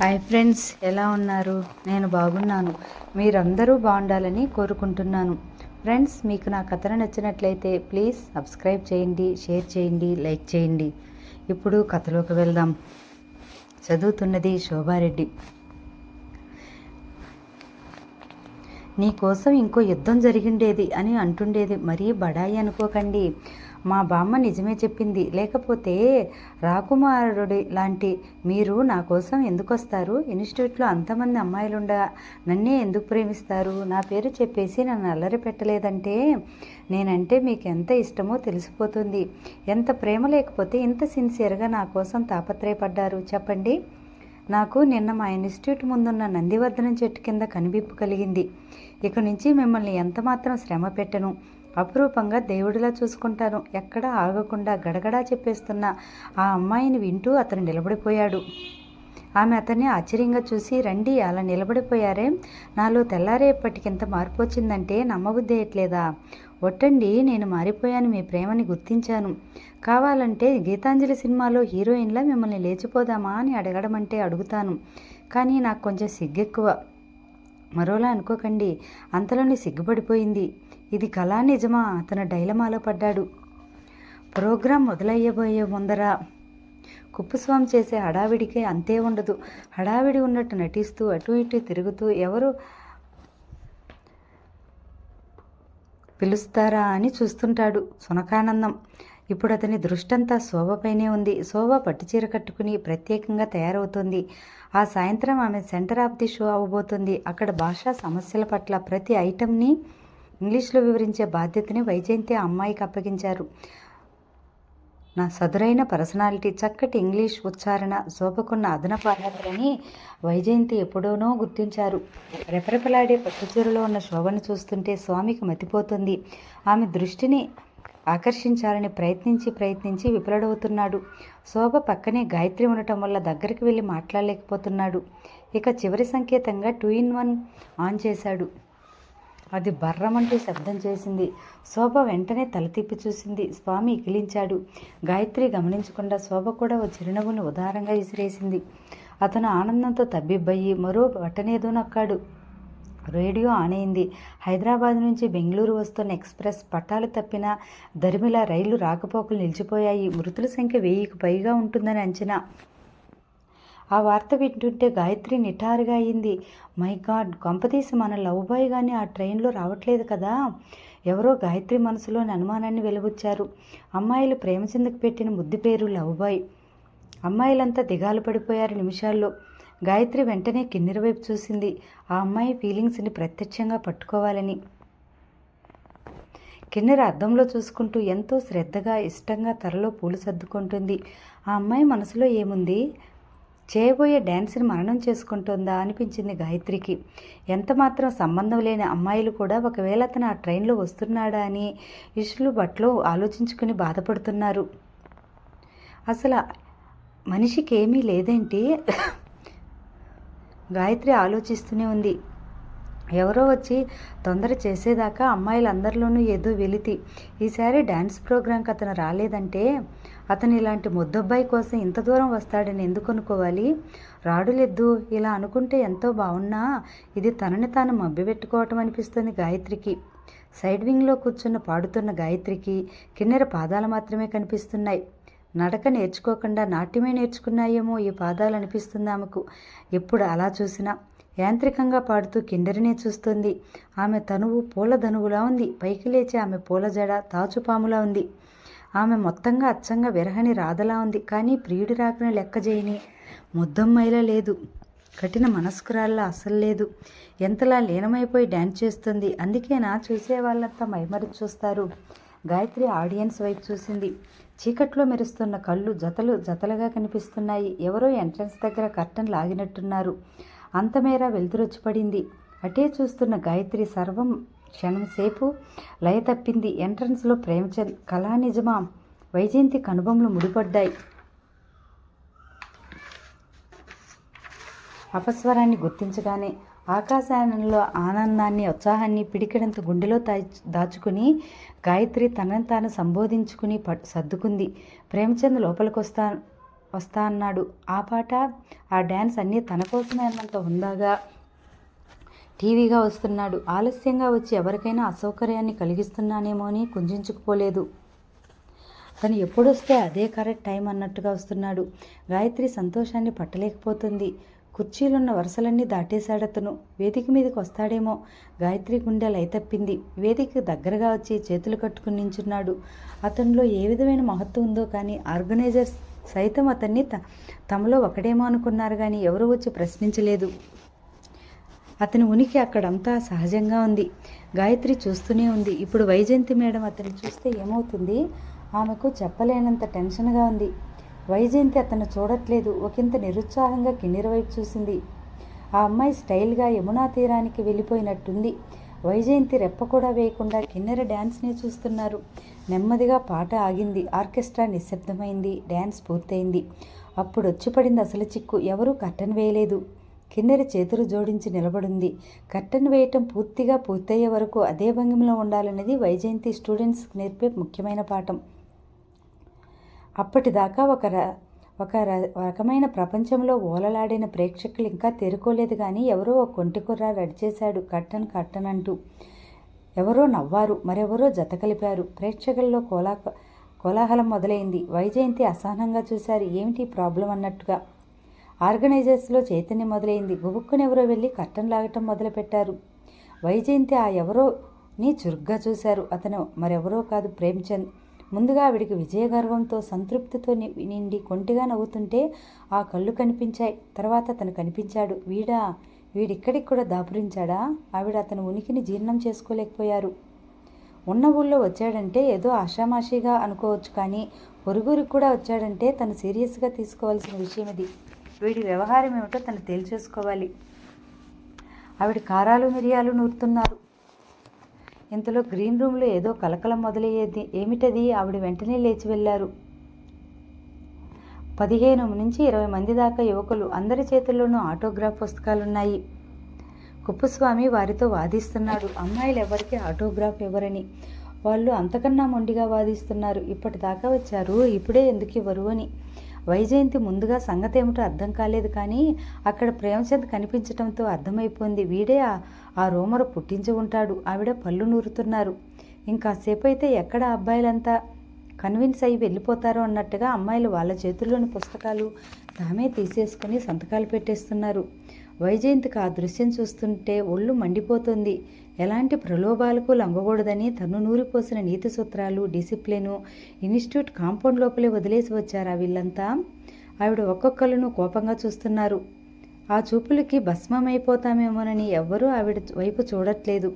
Hi friends ఎలా ఉన్నారు? నేను బాగున్నాను. మీరందరూ బాగుండాలని కోరుకుంటున్నాను. ఫ్రెండ్స్ మీకు నా కథను నచ్చినట్లయితే ప్లీజ్ సబ్స్క్రైబ్ చేయండి షేర్ చేయండి లైక్ చేయండి. ఇప్పుడు కథలోకి వెళ్దాం. చదువుతున్నది శోభారెడ్డి. నీకోసం ఇంకో యుద్ధం జరిగిండేది అని అంటుండేది. మరీ బడాయి అనుకోకండి. మా బామ్మ నిజమే చెప్పింది. లేకపోతే రాకుమారుడి లాంటి మీరు నా కోసం ఎందుకు వస్తారు ఇన్స్టిట్యూట్లో అంతమంది అమ్మాయిలుండగా నన్నే ఎందుకు ప్రేమిస్తారు? నా పేరు చెప్పేసి నన్ను అల్లరి పెట్టలేదంటే నేనంటే మీకు ఎంత ఇష్టమో తెలిసిపోతుంది. ఎంత ప్రేమ లేకపోతే ఇంత సిన్సియర్గా నా కోసం తాపత్రయపడ్డారు? చెప్పండి. నాకు నిన్న మా ఇన్స్టిట్యూట్ ముందున్న నందివర్ధనం చెట్టు కింద కనిపింపు కలిగింది. ఇక నుంచి మిమ్మల్ని ఎంతమాత్రం శ్రమ పెట్టను. అపురూపంగా దేవుడిలా చూసుకుంటాను. ఎక్కడా ఆగకుండా గడగడా చెప్పేస్తున్న ఆ అమ్మాయిని వింటూ అతను నిలబడిపోయాడు. ఆమె అతన్ని ఆశ్చర్యంగా చూసి రండి అలా నిలబడిపోయారే? నాలో తెల్లారేపటికింత మార్పు వచ్చిందంటే నమ్మబుద్ధి వేయట్లేదా ఒట్టండి నేను మారిపోయాను మీ ప్రేమని గుర్తించాను. కావాలంటే గీతాంజలి సినిమాలో హీరోయిన్లా మిమ్మల్ని లేచిపోదామా? అని అడగడమంటే అడుగుతాను. కానీ నాకు కొంచెం సిగ్గెక్కువ. మరోలా అనుకోకండి. అంతలోనే సిగ్గుపడిపోయింది. ఇది కళా నిజమా? అతను డైలమాలో పడ్డాడు. ప్రోగ్రాం మొదలయ్యబోయే ముందర కుప్పస్వామి చేసే హడావిడికి అంతే ఉండదు. హడావిడి ఉన్నట్టు నటిస్తూ అటు ఇటు తిరుగుతూ ఎవరు పిలుస్తారా అని చూస్తుంటాడు సునకానందం. ఇప్పుడు అతని దృష్టంతా శోభపైనే ఉంది. శోభ పట్టుచీర కట్టుకుని ప్రత్యేకంగా తయారవుతుంది. ఆ సాయంత్రం ఆమె సెంటర్ ఆఫ్ ది షో అవ్వబోతుంది అక్కడ భాషా సమస్యల పట్ల ప్రతి ఐటెంని ఇంగ్లీష్లో వివరించే బాధ్యతని వైజయంతి అమ్మాయికి అప్పగించారు. నా సదురైన పర్సనాలిటీ చక్కటి ఇంగ్లీష్ ఉచ్చారణ శోభకున్న అదనపు అర్హతలని వైజయంతి ఎప్పుడోనో గుర్తించారు. రెపరెపలాడే పట్టుచీరలో ఉన్న శోభను చూస్తుంటే స్వామికి మతిపోతుంది. ఆమె దృష్టిని ఆకర్షించాలని ప్రయత్నించి ప్రయత్నించి విఫలడవుతున్నాడు శోభ పక్కనే గాయత్రి ఉండటం వల్ల దగ్గరికి వెళ్ళి మాట్లాడలేకపోతున్నాడు. ఇక చివరి సంకేతంగా టూ ఇన్ వన్ ఆన్ చేశాడు. అది బర్రమంటూ శబ్దం చేసింది. శోభ వెంటనే తల తిప్పి చూసింది. స్వామి ఇకిలించాడు గాయత్రి గమనించకుండా శోభ కూడా ఓ చిరునవ్వును ఉదారంగా విసిరేసింది. అతను ఆనందంతో తబ్బిబ్బయ్యి మరో బట్టనేదో నక్కాడు. రేడియో ఆనైంది హైదరాబాద్ నుంచి బెంగళూరు వస్తున్న ఎక్స్ప్రెస్ పట్టాలు తప్పిన దరిమిల రైళ్ళు రాకపోకలు నిలిచిపోయాయి. మృతుల సంఖ్య వెయ్యికి పైగా ఉంటుందని అంచనా. ఆ వార్త వింటుంటే గాయత్రి నిటారుగా అయింది. మై గాడ్ కొంపదీసి మన లవ్ బాయ్ కానీ ఆ ట్రైన్లో రావట్లేదు కదా? ఎవరో గాయత్రి మనసులోని అనుమానాన్ని వెలుబుచ్చారు. అమ్మాయిలు ప్రేమచందకు పెట్టిన ముద్దు పేరు లవ్ బాయ్ అమ్మాయిలంతా దిగాలు పడిపోయారు నిమిషాల్లో. గాయత్రి వెంటనే కిన్నెర వైపు చూసింది. ఆ అమ్మాయి ఫీలింగ్స్ని ప్రత్యక్షంగా పట్టుకోవాలని. కిన్నెర అద్దంలో చూసుకుంటూ ఎంతో శ్రద్ధగా ఇష్టంగా తరలో పూలు సర్దుకుంటుంది. ఆ అమ్మాయి మనసులో ఏముంది? చేయబోయే డ్యాన్స్ని మరణం చేసుకుంటుందా? అనిపించింది గాయత్రికి. ఎంత మాత్రం సంబంధం లేని అమ్మాయిలు కూడా ఒకవేళ అతను ఆ ట్రైన్లో వస్తున్నాడా అని ఇష్లు బట్లో ఆలోచించుకుని బాధపడుతున్నారు. అసలు మనిషికి ఏమీ లేదేంటి? గాయత్రి ఆలోచిస్తూనే ఉంది. ఎవరో వచ్చి తొందర చేసేదాకా అమ్మాయిలందరిలోనూ ఏదో వెలితి. ఈసారి డ్యాన్స్ ప్రోగ్రాంకి అతను రాలేదంటే అతను ఇలాంటి ముద్దబ్బాయి కోసం ఇంత దూరం వస్తాడని ఎందుకు అనుకోవాలి? రాడులెద్దు ఇలా అనుకుంటే ఎంతో బాగున్నా ఇది తనని తాను మభ్యపెట్టుకోవటం అనిపిస్తుంది గాయత్రికి. సైడ్ వింగ్లో కూర్చున్న పాడుతున్న గాయత్రికి కిన్నెర పాదాలు మాత్రమే కనిపిస్తున్నాయి. నడక నేర్చుకోకుండా నాట్యమే నేర్చుకున్నాయేమో ఈ పాదాలు అనిపిస్తుంది ఆమెకు. ఎప్పుడు అలా చూసినా యాంత్రికంగా పాడుతూ కిండరినే చూస్తుంది. ఆమె తనువు పూల ధనువులా ఉంది. పైకి లేచి ఆమె పూల జడ తాచుపాములా ఉంది. ఆమె మొత్తంగా అచ్చంగా విరహని రాధలా ఉంది. కానీ ప్రియుడి రాకని లెక్క చేయని ముద్దమ్మైలా లేదు. కఠిన మనస్కురాల్లో అస్సలు లేదు. ఎంతలా లీనమైపోయి డ్యాన్స్ చేస్తుంది. అందుకే నా చూసే వాళ్ళంతా మైమరి చూస్తారు. గాయత్రి ఆడియన్స్ వైపు చూసింది. చీకట్లో మెరుస్తున్న కళ్ళు జతలు జతలుగా కనిపిస్తున్నాయి. ఎవరో ఎంట్రన్స్ దగ్గర కర్టన్ లాగినట్టున్నారు. అంతమేర వెలుతురొచ్చి పడింది అటే చూస్తున్న గాయత్రి సర్వం క్షణం సేపు లయ తప్పింది. ఎంట్రన్స్లో ప్రేమచంద్ కళా నిజమా? వైజయంతి కనుబొమ్మలు ముడిపడ్డాయి. అపస్వరాన్ని గుర్తించగానే ఆకాశానంలో ఆనందాన్ని ఉత్సాహాన్ని పిడికిడంత గుండెలో దాచు దాచుకుని గాయత్రి తనని తాను సంబోధించుకుని పట్ సర్దుకుంది. ప్రేమచంద్ లోపలికి వస్తా అన్నాడు. ఆ పాట ఆ డ్యాన్స్ అన్నీ తన కోసమే అన్నంత హుందాగా టీవీగా వస్తున్నాడు. ఆలస్యంగా వచ్చి ఎవరికైనా అసౌకర్యాన్ని కలిగిస్తున్నానేమో అని కుంజించుకుపోలేదు. తను ఎప్పుడొస్తే అదే కరెక్ట్ టైం అన్నట్టుగా వస్తున్నాడు. గాయత్రి సంతోషాన్ని పట్టలేకపోతుంది. కుర్చీలున్న వరుసలన్నీ దాటేశాడు అతను వేదిక మీదకి వస్తాడేమో. గాయత్రి గుండె లైతప్పింది వేదిక దగ్గరగా వచ్చి చేతులు కట్టుకుని నించున్నాడు. అతనిలో ఏ విధమైన మహత్వం ఉందో కానీ ఆర్గనైజర్స్ సైతం అతన్ని త తమలో ఒకడేమో అనుకున్నారు కానీ ఎవరు వచ్చి ప్రశ్నించలేదు. అతని ఉనికి అక్కడంతా సహజంగా ఉంది. గాయత్రి చూస్తూనే ఉంది. ఇప్పుడు వైజయంతి మేడం అతన్ని చూస్తే ఏమవుతుంది? ఆమెకు చెప్పలేనంత టెన్షన్గా ఉంది. వైజయంతి అతను చూడట్లేదు. ఒకంత నిరుత్సాహంగా కిన్నెర వైపు చూసింది. ఆ అమ్మాయి స్టైల్గా యమునా తీరానికి వెళ్ళిపోయినట్టుంది. వైజయంతి రెప్ప కూడా వేయకుండా కిన్నెర డ్యాన్స్నే చూస్తున్నారు. నెమ్మదిగా పాట ఆగింది. ఆర్కెస్ట్రా నిశ్శబ్దమైంది. డ్యాన్స్ పూర్తయింది. అప్పుడు వచ్చిపడింది అసలు చిక్కు. ఎవరూ కట్టన్ వేయలేదు. కిన్నెర చేతులు జోడించి నిలబడింది. కట్టన్ వేయటం పూర్తిగా పూర్తయ్యే వరకు అదే భంగిమలో ఉండాలనేది వైజయంతి స్టూడెంట్స్ నేర్పే ముఖ్యమైన పాఠం. అప్పటిదాకా ఒక ర ఒక ర- రకమైన ప్రపంచంలో ఓలలాడిన ప్రేక్షకులు ఇంకా తేరుకోలేదు కానీ ఎవరో ఒక కొంటి కుర్ర రడిచేశాడు కట్టన్ కట్టన్ అంటూ. ఎవరో నవ్వారు మరెవరో జత కలిపారు. ప్రేక్షకుల్లో కోలా కోలాహలం మొదలైంది. వైజయంతి అసహనంగా చూశారు. ఏమిటి ప్రాబ్లం అన్నట్టుగా. ఆర్గనైజర్స్లో చైతన్యం మొదలైంది. గుబుక్కునెవరో వెళ్ళి కట్టన్ లాగటం మొదలుపెట్టారు. వైజయంతి ఆ ఎవరోని చురుగ్గా చూశారు. అతను మరెవరో కాదు ప్రేమ్చంద్. ముందుగా ఆవిడికి విజయగర్వంతో సంతృప్తితో నిండి కొంటిగా నవ్వుతుంటే ఆ కళ్ళు కనిపించాయి. తర్వాత అతను కనిపించాడు. వీడా వీడిక్కడికి కూడా దాపురించాడా? ఆవిడ అతని ఉనికిని జీర్ణం చేసుకోలేకపోయారు. ఉన్న ఊళ్ళో వచ్చాడంటే ఏదో ఆషామాషిగా అనుకోవచ్చు కానీ పొరుగురికి కూడా వచ్చాడంటే తను సీరియస్గా తీసుకోవాల్సిన విషయం ఇది. వీడి వ్యవహారం ఏమిటో తను తేల్చేసుకోవాలి. ఆవిడ కారాలు మిరియాలు నూరుతున్నారు. ఇంతలో గ్రీన్ రూమ్లో ఏదో కలకలం మొదలయ్యేది. ఏమిటది? ఆవిడ వెంటనే లేచి వెళ్ళారు. పదిహేను నుంచి ఇరవై మంది దాకా యువకులు అందరి చేతుల్లోనూ ఆటోగ్రాఫ్ పుస్తకాలున్నాయి. కుప్పస్వామి వారితో వాదిస్తున్నాడు. అమ్మాయిలు ఎవరికి ఆటోగ్రాఫ్ ఇవ్వరని. వాళ్ళు అంతకన్నా మొండిగా వాదిస్తున్నారు. ఇప్పటిదాకా వచ్చారు. ఇప్పుడే ఎందుకు ఇవ్వరు అని. వైజయంతి ముందుగా సంగతి ఏమిటో అర్థం కాలేదు కానీ అక్కడ ప్రేమచంద్ కనిపించడంతో అర్థమైపోయింది. వీడే ఆ- ఆ రోమరు పుట్టించి ఉంటాడు. ఆవిడ పళ్ళు నూరుతున్నారు. ఇంకాసేపు అయితే ఎక్కడ అబ్బాయిలంతా కన్విన్స్ అయ్యి వెళ్ళిపోతారో అన్నట్టుగా అమ్మాయిలు వాళ్ళ చేతుల్లోని పుస్తకాలు తామే తీసేసుకుని సంతకాలు పెట్టేస్తున్నారు. వైజయంతికి ఆ దృశ్యం చూస్తుంటే ఒళ్ళు మండిపోతుంది. ఎలాంటి ప్రలోభాలకు లొంగకూడదని తను నూరిపోసిన నీతి సూత్రాలు డిసిప్లిను ఇన్స్టిట్యూట్ కాంపౌండ్ లోపలే వదిలేసి వచ్చారా వీళ్ళంతా? ఆవిడ ఒక్కొక్కళ్ళను కోపంగా చూస్తున్నారు. ఆ చూపులకి భస్మమైపోతామేమోనని ఎవ్వరూ ఆవిడ వైపు చూడట్లేదు.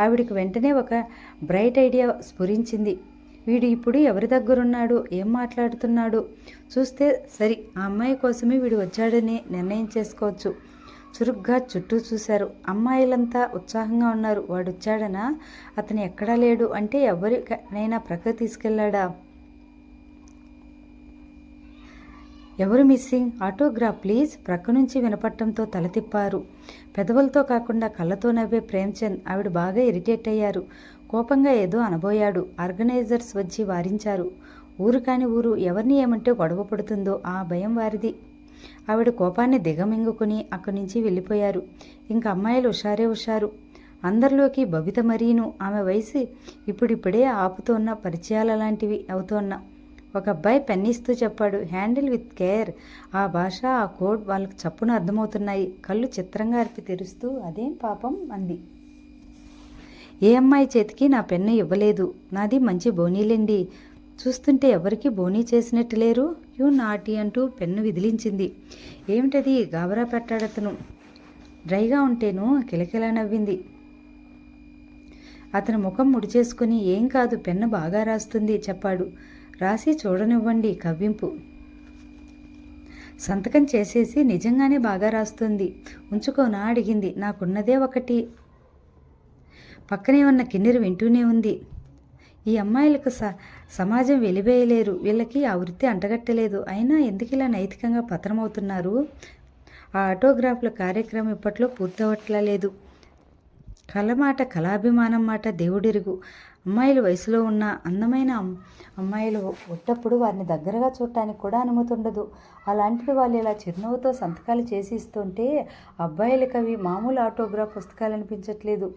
ఆవిడకి వెంటనే ఒక బ్రైట్ ఐడియా స్ఫురించింది. వీడు ఇప్పుడు ఎవరి దగ్గరున్నాడు? ఏం మాట్లాడుతున్నాడు? చూస్తే సరి ఆ అమ్మాయి కోసమే వీడు వచ్చాడని నిర్ణయం చేసుకోవచ్చు. చురుగ్గా చుట్టూ చూశారు. అమ్మాయిలంతా ఉత్సాహంగా ఉన్నారు. వాడు వచ్చాడనా అతను ఎక్కడా లేడు. అంటే ఎవరినైనా ప్రక్క తీసుకెళ్ళాడా? ఎవరు మిస్సింగ్? Autograph please. ప్రక్క నుంచి వినపట్టంతో తల తిప్పారు. పెదవులతో కాకుండా కళ్ళతో నవ్వే ప్రేమ్చంద్ ఆవిడ బాగా ఇరిటేట్ అయ్యారు. కోపంగా ఏదో అనబోయాడు. ఆర్గనైజర్స్ వచ్చి వారించారు. ఊరు కాని ఊరు ఎవరిని ఏమంటే గొడవ పడుతుందో ఆ భయం వారిది. ఆవిడ కోపాన్ని దిగమింగుకుని అక్కడి నుంచి వెళ్ళిపోయారు. ఇంకా అమ్మాయిలు హుషారే హుషారు. అందరిలోకి బబిత మరీను. ఆమె వయసు ఇప్పుడిప్పుడే ఆపుతోన్న పరిచయాల లాంటివి అవుతోన్న. ఒక అబ్బాయి పెన్నిస్తూ చెప్పాడు హ్యాండిల్ విత్ కేర్. ఆ భాష ఆ కోడ్ వాళ్ళకి చప్పున అర్థమవుతున్నాయి. కళ్ళు చిత్రంగా అరిపి తెరుస్తూ అదేం పాపం? అంది. ఏ అమ్మాయి చేతికి నా పెన్ను ఇవ్వలేదు. నాది మంచి బోనీలేండి. చూస్తుంటే ఎవరికి బోనీ చేసినట్టు లేరు? యూ నాటి అంటూ పెన్ను విదిలించింది. ఏమిటది? గాబరా పెట్టాడతను. డ్రైగా ఉంటేను కిలకిలా నవ్వింది. అతని ముఖం ముడిచేసుకుని ఏం కాదు పెన్ను బాగా రాస్తుంది చెప్పాడు. రాసి చూడనివ్వండి కవ్వింపు. సంతకం చేసేసి నిజంగానే బాగా రాస్తుంది. ఉంచుకోనా? అడిగింది. నాకున్నదే ఒకటి. పక్కనే ఉన్న కిన్నెరు వింటూనే ఉంది. ఈ అమ్మాయిలకు స సమాజం వెలివేయలేరు. వీళ్ళకి ఆ వృత్తి అంటగట్టలేదు. అయినా ఎందుకు ఇలా నైతికంగా పతనమవుతున్నారు? ఆ ఆటోగ్రాఫ్ల కార్యక్రమం ఇప్పట్లో పూర్తవట్లేదు. కలమాట కళాభిమానం మాట దేవుడిరుగు. అమ్మాయిలు వయసులో ఉన్న అందమైన అమ్మాయిలు ఉన్నప్పుడు వారిని దగ్గరగా చూడటానికి కూడా అనుమతి ఉండదు. అలాంటిది వాళ్ళు ఇలా చిరునవ్వుతో సంతకాలు చేసి ఇస్తుంటే అబ్బాయిలకు అవి మామూలు ఆటోగ్రాఫ్ పుస్తకాలు అనిపించట్లేదు.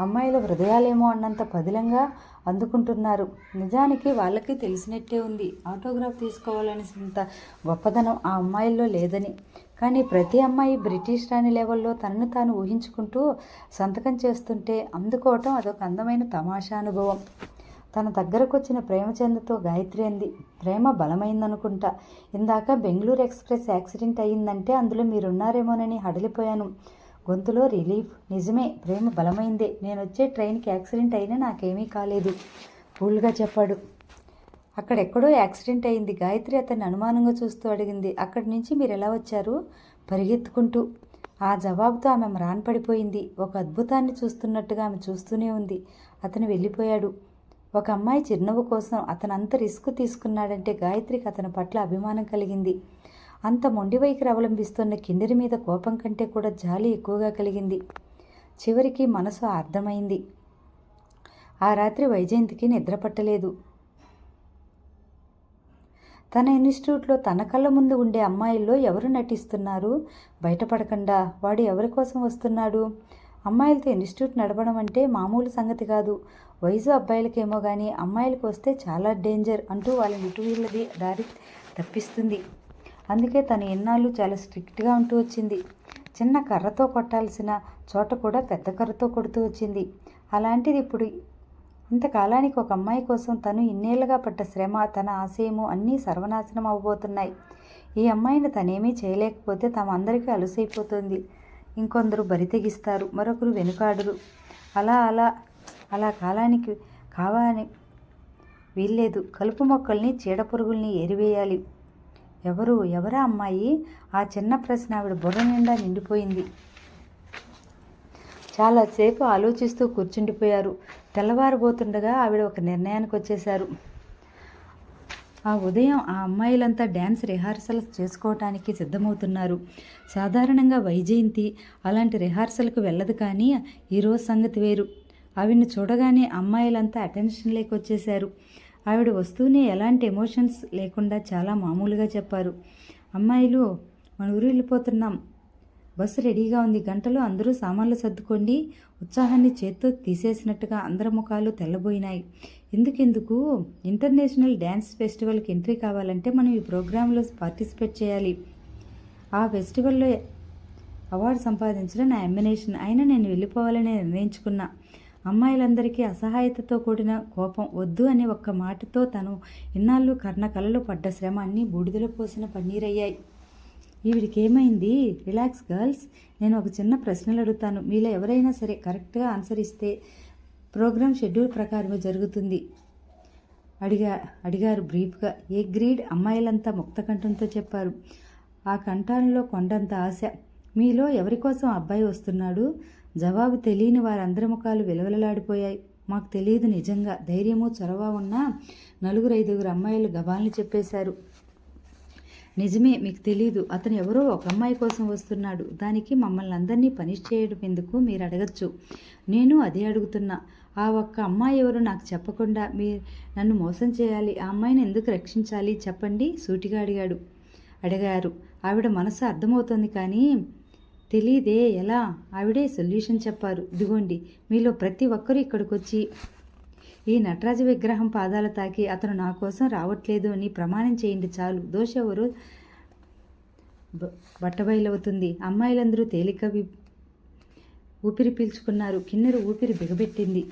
అమ్మాయిల హృదయాలేమో అన్నంత పదిలంగా అందుకుంటున్నారు. నిజానికి వాళ్ళకి తెలిసినట్టే ఉంది. ఆటోగ్రాఫ్ తీసుకోవాలనేంత గొప్పదనం ఆ అమ్మాయిల్లో లేదని. కానీ ప్రతి అమ్మాయి బ్రిటిష్ రాణి లెవెల్లో తనను తాను ఊహించుకుంటూ సంతకం చేస్తుంటే అందుకోవటం అదొక అందమైన తమాషా అనుభవం తన దగ్గరకు వచ్చిన ప్రేమచందతో గాయత్రి అంది ప్రేమ బలమైందనుకుంటా. ఇందాక బెంగళూరు ఎక్స్ప్రెస్ యాక్సిడెంట్ అయ్యిందంటే అందులో మీరున్నారేమోనని హడలిపోయాను. గొంతులో రిలీఫ్. నిజమే ప్రేమ బలమైందే. నేను వచ్చే ట్రైన్కి యాక్సిడెంట్ అయినా నాకేమీ కాలేదు. కూల్గా చెప్పాడు. అక్కడెక్కడో యాక్సిడెంట్ అయింది. గాయత్రి అతన్ని అనుమానంగా చూస్తూ అడిగింది. అక్కడి నుంచి మీరు ఎలా వచ్చారు? పరిగెత్తుకుంటూ. ఆ జవాబుతో ఆమె మ్రాన్ పడిపోయింది ఒక అద్భుతాన్ని చూస్తున్నట్టుగా ఆమె చూస్తూనే ఉంది. అతను వెళ్ళిపోయాడు. ఒక అమ్మాయి చిరునవ్వు కోసం అతను అంత రిస్క్ తీసుకున్నాడంటే గాయత్రికి అతని పట్ల అభిమానం కలిగింది. అంత మొండి వైఖరి అవలంబిస్తున్న కిన్నెరి మీద కోపం కంటే కూడా జాలి ఎక్కువగా కలిగింది. చివరికి మనసు అర్థమైంది. ఆ రాత్రి వైజయంతికి నిద్ర పట్టలేదు. తన ఇన్స్టిట్యూట్లో తన కళ్ళ ముందు ఉండే అమ్మాయిల్లో ఎవరు నటిస్తున్నారు? బయటపడకుండా వాడు ఎవరి కోసం వస్తున్నాడు? అమ్మాయిలతో ఇన్స్టిట్యూట్ నడపడం అంటే మామూలు సంగతి కాదు. వయసు అబ్బాయిలకేమో కానీ అమ్మాయిలకు వస్తే చాలా డేంజర్ అంటూ వాళ్ళని ఇటు వీళ్ళది దారి తప్పిస్తుంది. అందుకే తను ఎన్నాళ్ళు చాలా స్ట్రిక్ట్గా ఉంటూ వచ్చింది. చిన్న కర్రతో కొట్టాల్సిన చోట కూడా పెద్ద కర్రతో కొడుతూ వచ్చింది. అలాంటిది ఇప్పుడు ఇంతకాలానికి ఒక అమ్మాయి కోసం తను ఇన్నేళ్ళుగా పడ్డ శ్రమ తన ఆశయము అన్నీ సర్వనాశనం అవ్వబోతున్నాయి ఈ అమ్మాయిని తనేమీ చేయలేకపోతే తమ అందరికీ అలుసైపోతుంది. ఇంకొందరు బరితెగిస్తారు మరొకరు వెనుకాడరు. అలా అలా అలా కాలానికి కావాలని వీల్లేదు. కలుపు మొక్కల్ని చీడపురుగుల్ని ఏరివేయాలి. ఎవరు ఎవరా అమ్మాయి? ఆ చిన్న ప్రశ్న ఆవిడ బుర్ర నిండా నిండిపోయింది. చాలాసేపు ఆలోచిస్తూ కూర్చుండిపోయారు. తెల్లవారబోతుండగా ఆవిడ ఒక నిర్ణయానికి వచ్చేశారు ఆ ఉదయం ఆ అమ్మాయిలంతా డ్యాన్స్ రిహార్సల్స్ చేసుకోవటానికి సిద్ధమవుతున్నారు. సాధారణంగా వైజయంతి అలాంటి రిహార్సల్కు వెళ్ళదు కానీ ఈరోజు సంగతి వేరు. ఆవిడ్ని చూడగానే అమ్మాయిలంతా అటెన్షన్ లేకొచ్చేశారు. ఆవిడ వస్తూనే ఎలాంటి ఎమోషన్స్ లేకుండా చాలా మామూలుగా చెప్పారు. అమ్మాయిలు మన ఊరు వెళ్ళిపోతున్నాం. బస్సు రెడీగా ఉంది. గంటలో అందరూ సామాన్లు సర్దుకోండి ఉత్సాహాన్ని చేత్తో తీసేసినట్టుగా అందరి ముఖాలు తెల్లబోయినాయి. ఎందుకెందుకు? ఇంటర్నేషనల్ డ్యాన్స్ ఫెస్టివల్కి ఎంట్రీ కావాలంటే మనం ఈ ప్రోగ్రాంలో పార్టిసిపేట్ చేయాలి. ఆ ఫెస్టివల్లో అవార్డు సంపాదించడం నా ఎమ్మినేషన్ అయినా నేను వెళ్ళిపోవాలని నిర్ణయించుకున్నా. అమ్మాయిలందరికీ అసహాయతతో కూడిన కోపం వద్దు అనే ఒక్క మాటతో తను ఇన్నాళ్ళు కర్ణ కలలో పడ్డ శ్రమ అన్నీ బూడిదలో పోసిన పన్నీరయ్యాయి. వీడికేమైంది రిలాక్స్ గర్ల్స్ నేను ఒక చిన్న ప్రశ్నలు అడుగుతాను. మీలో ఎవరైనా సరే కరెక్ట్గా ఆన్సర్ ఇస్తే ప్రోగ్రామ్ షెడ్యూల్ ప్రకారమే జరుగుతుంది. అడిగా అడిగారు బ్రీఫ్గా. ఏ గ్రీడ్ అమ్మాయిలంతా ముక్త కంఠంతో చెప్పారు. ఆ కంఠంలో కొండంత ఆశ. మీలో ఎవరి కోసం అబ్బాయి వస్తున్నాడు? జవాబు తెలియని వారందరి ముఖాలు విలవలలాడిపోయాయి. మాకు తెలియదు నిజంగా. ధైర్యము చొరవ ఉన్న నలుగురు ఐదుగురు అమ్మాయిలు గబాల్ని చెప్పేశారు. నిజమే మీకు తెలీదు. అతను ఎవరో ఒక అమ్మాయి కోసం వస్తున్నాడు. దానికి మమ్మల్ని అందరినీ పనిష్ చేయడం ఎందుకు మీరు అడగచ్చు. నేను అదే అడుగుతున్నా. ఆ ఒక్క అమ్మాయి ఎవరో నాకు చెప్పకుండా మీ నన్ను మోసం చేయాలి. ఆ అమ్మాయిని ఎందుకు రక్షించాలి? చెప్పండి సూటిగా అడిగాడు. అడిగారు. ఆవిడ మనసు అర్థమవుతుంది కానీ తెలీదే ఎలా? ఆవిడే సొల్యూషన్ చెప్పారు. ఇదిగోండి మీలో ప్రతి ఒక్కరూ ఇక్కడికి వచ్చి ఈ నటరాజ విగ్రహం పాదాలు తాకి అతను నా కోసం రావట్లేదు అని ప్రమాణం చేయండి చాలు. దోష ఎవరు? బట్టబయలవుతుంది. అమ్మాయిలందరూ తేలిక ఊపిరి పీల్చుకున్నారు. కిన్నెరు ఊపిరి బిగబెట్టింది.